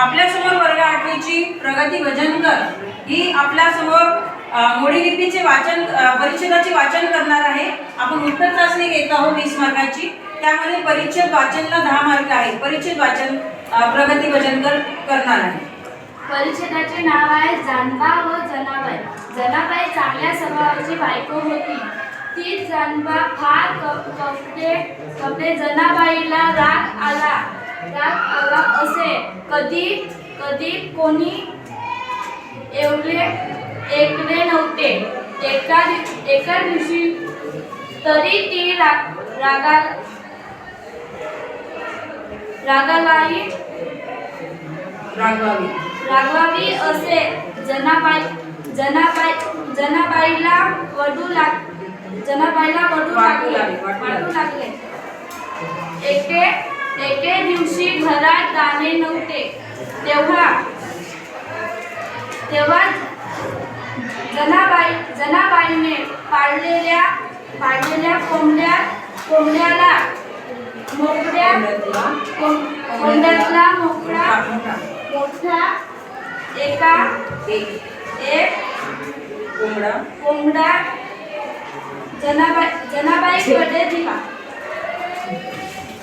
आपल्यासमोर वर्ग आठवीची प्रगती भजनकर ही आपल्यासमोर मोडी लिपीचे वाचन परिच्छेदाचे वाचन करणार आहे. आपण उत्तर चाचणी घेत आहोत वीस मार्काची. त्यामध्ये परिच्छेद वाचनला दहा मार्क आहे परिच्छेद वाचन प्रगती भजनकर करणार आहे. परिच्छेदाचे नाव आहे जानबा व जनाबाई. जनाबाई चांगल्या स्वभावाची बायको होती. ती जानबा फार कपडे कपडे जनाबाईला राग आला. राग आला कधी कधी कोणी एवढे एकले नव्हते. एका एका दिवशी तरी ती राग रागा रागालाही रागवावी रागवावी असे जनाबाई जनाबाई जनाबाईला वडू लाग जनाबाईला वडू लागले. वाटू लागले. एके एके दिवशी घरात दाणे नव्हते. तेव्हा तेव्हा जनाबाई जनाबाईने पाळलेल्या पाळलेल्या कोंबड्या कोंबड्याला मोकड्या कोंबड्यातला मोकळा मोठा एका एक एक कोंबडा. कोंबडा जनाबाई जनाबाईकडे